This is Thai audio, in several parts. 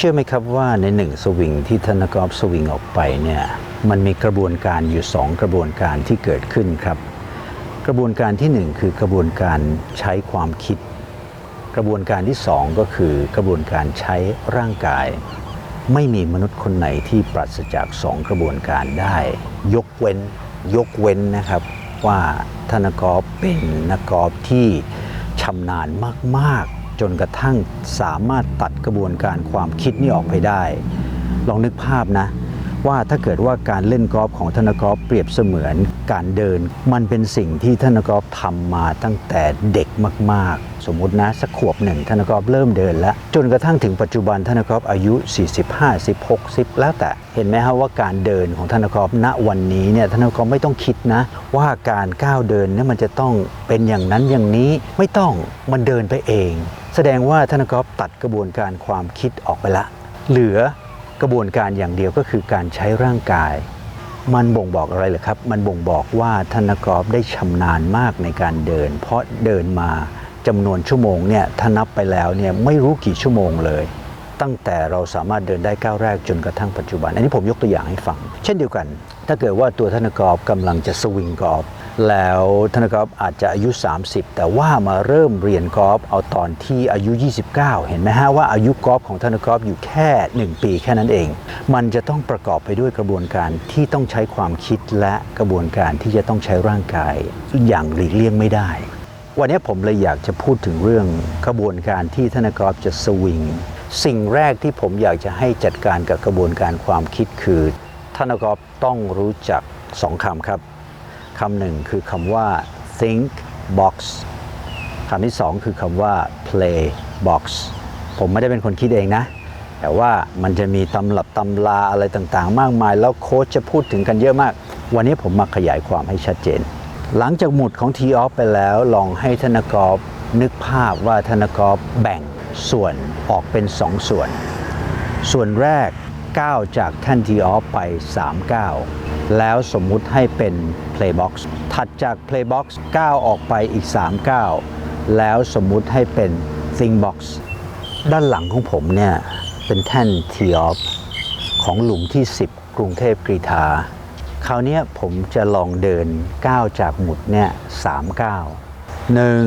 เชื่อไหมครับว่าในหนึ่งสวิงที่ธนกอฟสวิงออกไปเนี่ยมันมีกระบวนการอยู่ 2 กระบวนการที่เกิดขึ้นครับ กระบวนการที่ 1 คือกระบวนการใช้ความคิด กระบวนการที่ 2 ก็คือกระบวนการใช้ร่างกาย ไม่มีมนุษย์คนไหนที่ปราศจาก 2 กระบวนการได้ ยกเว้น ยกเว้นนะครับว่าธนกอฟเป็นนักกอล์ฟที่ชำนาญมาก ๆ จนกระทั่งสามารถตัดกระบวนการความคิดนี้ออกไปได้ ลองนึกภาพนะ ว่าถ้าเกิดว่าการเล่นกอล์ฟของธนกอฟเปรียบเสมือนการเดิน มันเป็นสิ่งที่ธนกอฟทำมาตั้งแต่เด็กมากๆ สมมตินะสักขวบหนึ่งธนกอฟเริ่มเดินแล้ว จนกระทั่งถึงปัจจุบันธนกอฟอายุ40 50 60 แล้วแต่เห็นไหมฮะว่าการเดินของธนกอฟณวันนี้เนี่ยธนกอฟไม่ต้องคิดนะ ว่าการก้าวเดินเนี่ยมันจะต้องเป็นอย่างนั้นอย่างนี้ไม่ต้องมันเดินไปเอง แสดงว่าธนกอฟตัดกระบวนการความคิดออกไปละ เหลือกระบวนการอย่างเดียวก็คือการใช้ร่างกาย มันบ่งบอกอะไรเหรอครับ มันบ่งบอกว่าธนกรได้ชำนาญมากในการเดิน เพราะเดินมาจำนวนชั่วโมงเนี่ยถ้านับไปแล้วเนี่ยไม่รู้กี่ชั่วโมงเลย ตั้งแต่เราสามารถเดินได้ก้าวแรกจนกระทั่งปัจจุบัน อันนี้ผมยกตัวอย่างให้ฟัง เช่นเดียวกัน ถ้าเกิดว่าตัวธนกรกำลังจะสวิงกอล์ฟ แล้วธนกรอาจจะอายุ 30 แต่ว่ามาเริ่มเรียนกอล์ฟเอาตอนที่อายุ 29 เห็นไหมฮะว่าอายุกอล์ฟของธนกรอยู่แค่ 1 ปีแค่นั้นเอง มันจะต้องประกอบไปด้วยกระบวนการที่ต้องใช้ความคิดและกระบวนการที่จะต้องใช้ร่างกายอย่างหลีกเลี่ยงไม่ได้ วันนี้ผมเลยอยากจะพูดถึงเรื่องกระบวนการที่ธนกรจะสวิงสิ่งแรกที่ผมอยากจะให้จัดการกับกระบวนการความคิดคือธนกรต้องรู้จักสองคำครับ คำหนึ่งคือคำว่า think box คำที่สองคือคำว่า play box ผมไม่ได้เป็นคนคิดเองนะ แต่ว่ามันจะมีตำรับตำราอะไรต่างๆ มากมาย แล้วโค้ชจะพูดถึงกันเยอะมาก วันนี้ผมมาขยายความให้ชัดเจน หลังจากหมุดของ t o f ไปแล้ว ลองให้ธนกรนึกภาพว่าธนกรแบ่งส่วนออกเป็น 2ส่วน ส่วนแรก ก้าจากแท่น t o f ไป3ก้าแล้วสมมุติให้เป็น playbox ถัดจาก playbox ก้าออกไปอีก3ก้าแล้วสมมุติให้เป็น think box ด้านหลังของผมเนี่ย เป็นแท่น t o f ของหลุมที่ 10 กรุงเทพกรีฑาคราวนี้ผมจะลองเดินก้าจากหมุดเนี่ยสามก้าหนึ่ง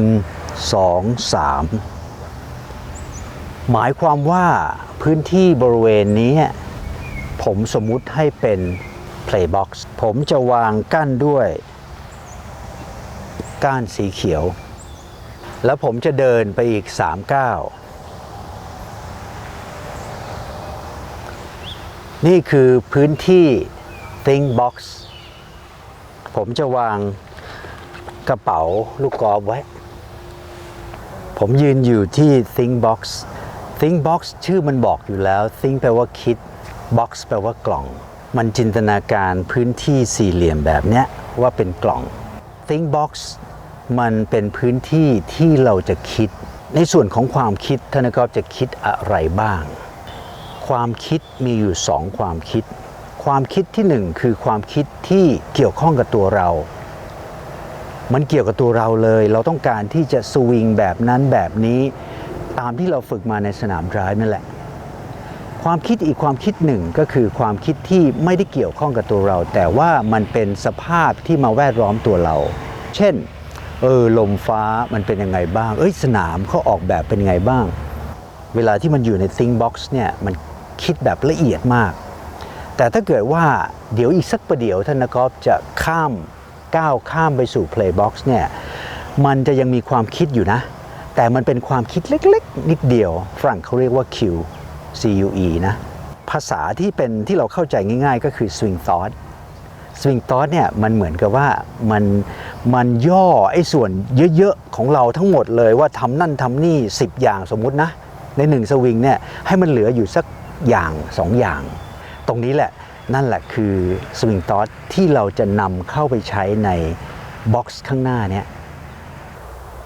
สองสามหมายความว่าพื้นที่บริเวณนี้ ผมสมมุติให้เป็น playbox ผมจะวางกั้นด้วย ก้านสีเขียว แล้วผมจะเดินไปอีก 3 ก้าว นี่คือพื้นที่ think box ผมจะวางกระเป๋าลูกกอล์ฟไว้ ผมยืนอยู่ที่ think box think box ชื่อมันบอกอยู่แล้ว think แปลว่าคิด box แปลว่ากล่อง มันจินตนาการพื้นที่สี่เหลี่ยมแบบเนี้ยว่าเป็นกล่อง think box มันเป็นพื้นที่ที่เราจะคิด ในส่วนของความคิดท่านก็จะคิดอะไรบ้าง ความคิดมีอยู่สองความคิด ความคิดที่หนึ่งคือความคิดที่เกี่ยวข้องกับตัวเรา มันเกี่ยวกับตัวเราเลย เราต้องการที่จะสวิงแบบนั้นแบบนี้ ตามที่เราฝึกมาในสนามดรายนั่นแหละ ความคิดอีกความคิดหนึ่งก็คือความคิดที่ไม่ได้เกี่ยวข้องกับตัวเรา แต่ว่ามันเป็นสภาพที่มาแวดล้อมตัวเรา เช่นเออลมฟ้ามันเป็นยังไงบ้าง เอ้ยสนามเขาออกแบบเป็นยังไงบ้าง เวลาที่มันอยู่ใน think box เนี่ยมันคิดแบบละเอียดมาก แต่ถ้าเกิดว่าเดี๋ยวอีกสักประเดี๋ยวท่านนักกอล์ฟจะข้ามก้าวข้ามไปสู่ play box เนี่ยมันจะยังมีความคิดอยู่นะ แต่มันเป็นความคิดเล็กๆ นิดเดียวฝรั่งเขาเรียกว่า Q C U E นะภาษาที่เป็นที่เราเข้าใจง่าย ๆ ก็คือ swing thought swing thought เนี่ยมันเหมือนกับว่ามันมันย่อไอ้ส่วนเยอะๆ ของเราทั้งหมดเลยว่าทำนั่นทำนี่ 10 อย่างสมมุตินะ ในหนึ่งสวิงเนี่ยให้มันเหลืออยู่สักอย่างสองอย่าง ตรงนี้แหละนั่นแหละคือสวิง t อ o ที่เราจะนำเข้าไปใช้ในบ็อกซ์ข้างหน้าเนี่ย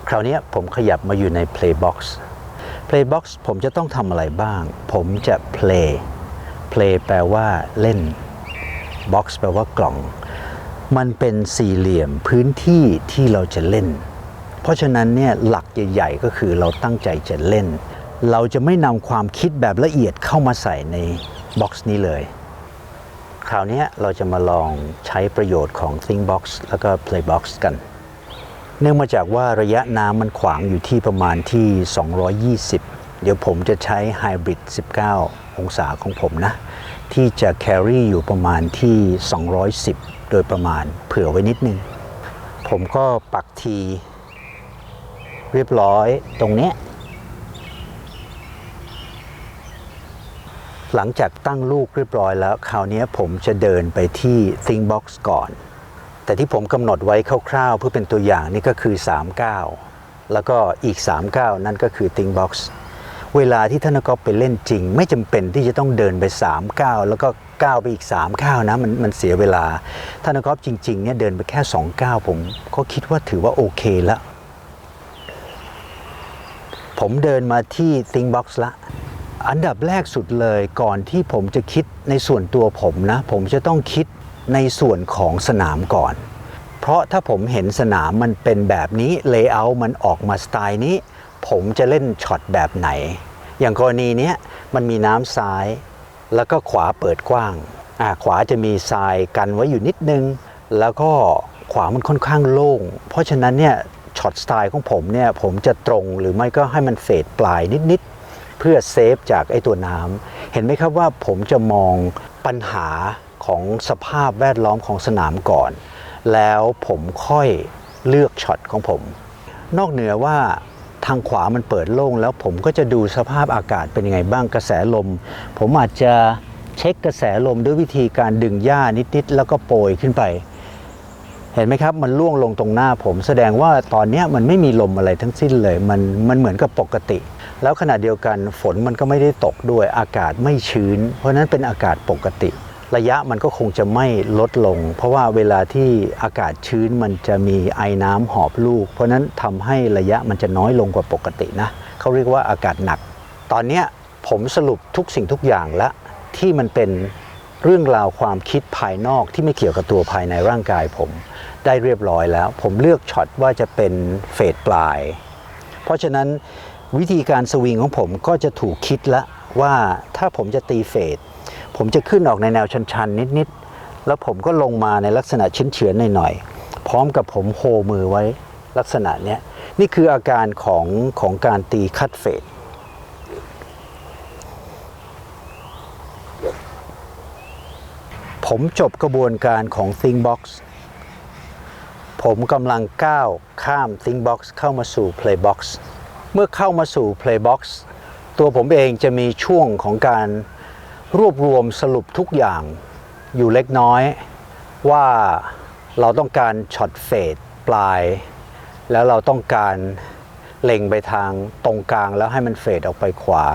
คราวนี้ผมขยับมาอยู่ใน play play box ผมจะต้องทำอะไรบ้าง ผมจะ play play แปลว่าเล่น box แปลว่ากล่อง มันเป็นสี่เหลี่ยมพื้นที่ที่เราจะเล่น เพราะฉะนั้นเนี่ยหลักใหญ่ๆก็คือเราตั้งใจจะเล่น เราจะไม่นำความคิดแบบละเอียดเข้ามาใส่ในบ็อกซ์นี้เลย คราวนี้เราจะมาลองใช้ประโยชน์ของ ThinkBox แล้วก็ Playbox กัน เนื่องมาจากว่าระยะน้ำมันขวางอยู่ที่ประมาณที่ 220 เดี๋ยวผมจะใช้ Hybrid 19 องศาของผมนะ ที่จะ carry อยู่ประมาณที่ 210 โดยประมาณเผื่อไว้นิดนึง ผมก็ปักทีเรียบร้อยตรงนี้ หลังจากตั้งลูกเรียบร้อยแล้ว คราวนี้ผมจะเดินไปที่ ThinkBox ก่อน แต่ที่ผมกำหนดไว้คร่าวๆ เพื่อเป็นตัวอย่างนี่ก็คือ 39 แล้วก็อีก 39 นั่นก็คือ ThinkBox เวลาที่ท่านก็ไปเล่นจริง ไม่จำเป็นที่จะต้องเดินไป 39 แล้วก็ก้าวไปอีก39นะมันมันเสียเวลาท่านก็จริงๆเนี่ยเดินไปแค่29ผมก็คิดว่าถือว่าโอเคล้วผมเดินมาที่ ThinkBox ละ อันดับแรกสุดเลยก่อนที่ผมจะคิดในส่วนตัวผมนะ ผมจะต้องคิด ในส่วนของสนามก่อน เพราะถ้าผมเห็นสนามมันเป็นแบบนี้เลเยอร์มันออกมาสไตล์นี้ ผมจะเล่นช็อตแบบไหน อย่างกรณีนี้มันมีน้ำซ้าย แล้วก็ขวาเปิดกว้างอ่าขวาจะมีทรายกันไว้อยู่นิดนึง แล้วก็ขวามันค่อนข้างโล่ง เพราะฉะนั้นเนี่ยช็อตสไตล์ของผมเนี่ยผมจะตรงหรือไม่ก็ให้มันเฟดปลายนิดๆเพื่อเซฟจากไอ้ตัวน้ำเห็นไหมครับว่าผมจะมองปัญหา ของสภาพแวดล้อมของสนามก่อน แล้วผมค่อยเลือกช็อตของผม นอกเหนือว่าทางขวามันเปิดโล่งแล้วผมก็จะดูสภาพอากาศเป็นยังไงบ้างกระแสลม ผมอาจจะเช็คกระแสลมด้วยวิธีการดึงหญ้านิดๆแล้วก็โปรยขึ้นไป เห็นไหมครับมันล่วงลงตรงหน้าผม แสดงว่าตอนนี้มันไม่มีลมอะไรทั้งสิ้นเลย มันมันเหมือนกับปกติ แล้วขณะเดียวกันฝนมันก็ไม่ได้ตกด้วยอากาศไม่ชื้น เพราะนั้นเป็นอากาศปกติ ระยะมันก็คงจะไม่ลดลง เพราะว่าเวลาที่อากาศชื้นมันจะมีไอน้ำหอบลูก เพราะฉะนั้นทำให้ระยะมันจะน้อยลงกว่าปกตินะเขาเรียกว่าอากาศหนัก ตอนนี้ผมสรุปทุกสิ่งทุกอย่างแล้วที่มันเป็นเรื่องราวความคิดภายนอกที่ไม่เกี่ยวกับตัวภายในร่างกายผมได้เรียบร้อยแล้ว ผมเลือกช็อตว่าจะเป็นเฟดปลาย เพราะฉะนั้นวิธีการสวิงของผมก็จะถูกคิดละว่าถ้าผมจะตีเฟด ผมจะขึ้นออกในแนวชันๆ นิดๆ แล้วผมก็ลงมาในลักษณะเฉือนๆหน่อยๆ พร้อมกับผมโฮมือไว้ลักษณะเนี้ยนี่คืออาการของของการตีคัดเฟดผมจบกระบวนการของ ThinkBox ผมกำลังก้าวข้าม ThinkBox เข้ามาสู่ Playbox เมื่อเข้ามาสู่ Playbox ตัวผมเองจะมีช่วงของการ รวบรวมสรุปทุกอย่างอยู่เล็กน้อย ว่าเราต้องการช็อตเฟดปลาย แล้วเราต้องการเล็งไปทางตรงกลางแล้วให้มันเฟดออกไปขวา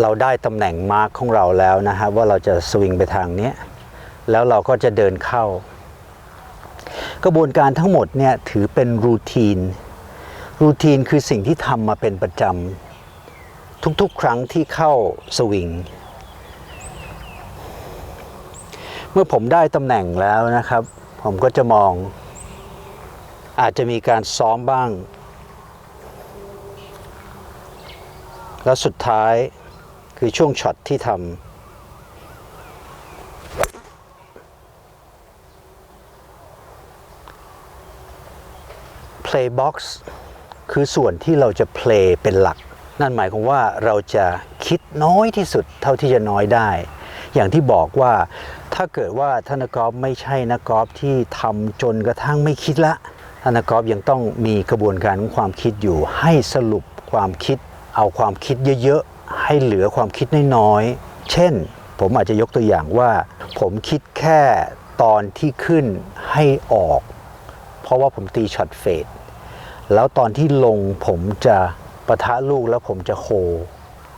เราได้ตำแหน่งมาร์คของเราแล้วนะฮะว่าเราจะสวิงไปทางนี้แล้วเราก็จะเดินเข้า กระบวนการทั้งหมดเนี่ยถือเป็นรูทีน รูทีนคือสิ่งที่ทำมาเป็นประจำทุกๆ ครั้งที่เข้าสวิง เมื่อผมได้ตำแหน่งแล้วนะครับ ผมก็จะมอง อาจจะมีการซ้อมบ้าง แล้วสุดท้ายคือช่วงช็อตที่ทำ Playbox คือส่วนที่เราจะ play เป็นหลัก นั่นหมายความว่าเราจะคิดน้อยที่สุดเท่าที่จะน้อยได้ อย่างที่บอกว่า ถ้าเกิดว่าท่านักกอล์ฟไม่ใช่นักกอล์ฟที่ทำจนกระทั่งไม่คิดละท่านักกอล์ฟยังต้องมีกระบวนการของความคิดอยู่ ให้สรุปความคิด เอาความคิดเยอะๆ ให้เหลือความคิดน้อยๆ เช่น ผมอาจจะยกตัวอย่างว่า ผมคิดแค่ตอนที่ขึ้นให้ออก เพราะว่าผมตีช็อตเฟดแล้วตอนที่ลงผมจะประทะลูกแล้วผมจะโค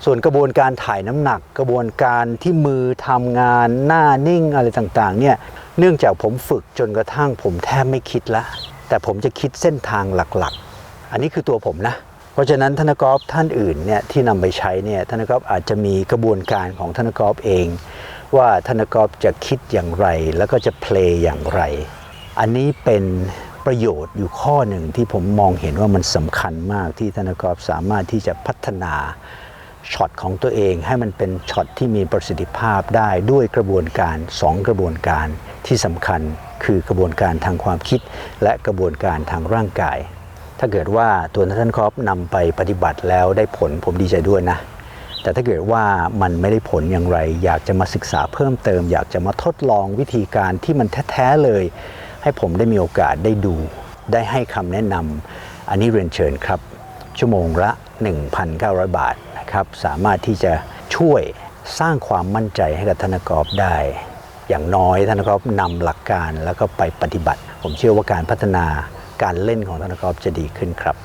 ส่วนกระบวนการถ่ายน้ำหนัก กระบวนการที่มือทำงานหน้านิ่งอะไรต่างๆเนี่ยเนื่องจากผมฝึกจนกระทั่งผมแทบไม่คิดละ แต่ผมจะคิดเส้นทางหลักๆ อันนี้คือตัวผมนะ เพราะฉะนั้นธนกอฟท่านอื่นเนี่ยที่นำไปใช้เนี่ยธนกอฟอาจจะมีกระบวนการของธนกอฟเอง ว่าธนกอฟจะคิดอย่างไร แล้วก็จะเพลย์อย่างไร อันนี้เป็นประโยชน์อยู่ข้อหนึ่งที่ผมมองเห็นว่ามันสำคัญมากที่ธนกรสามารถที่จะพัฒนา ช็อตของตัวเองให้มันเป็นช็อตที่มีประสิทธิภาพได้ด้วยกระบวนการ 2 กระบวนการที่สำคัญคือกระบวนการทางความคิด และกระบวนการทางร่างกาย ถ้าเกิดว่าตัวนัทนครอปนำไปปฏิบัติแล้วได้ผลผมดีใจด้วยนะ แต่ถ้าเกิดว่ามันไม่ได้ผลอย่างไร อยากจะมาศึกษาเพิ่มเติม อยากจะมาทดลองวิธีการที่มันแท้ๆเลย ให้ผมได้มีโอกาสได้ดู ได้ให้คำแนะนำอันนี้เรียนเชิญครับ ชั่วโมงละ 1,900 บาท นะครับสามารถที่จะช่วยสร้างความมั่นใจให้กับธนกรได้ อย่างน้อยธนกรนำหลักการแล้วก็ไปปฏิบัติ ผมเชื่อว่าการพัฒนาการเล่นของธนกรจะดีขึ้นครับ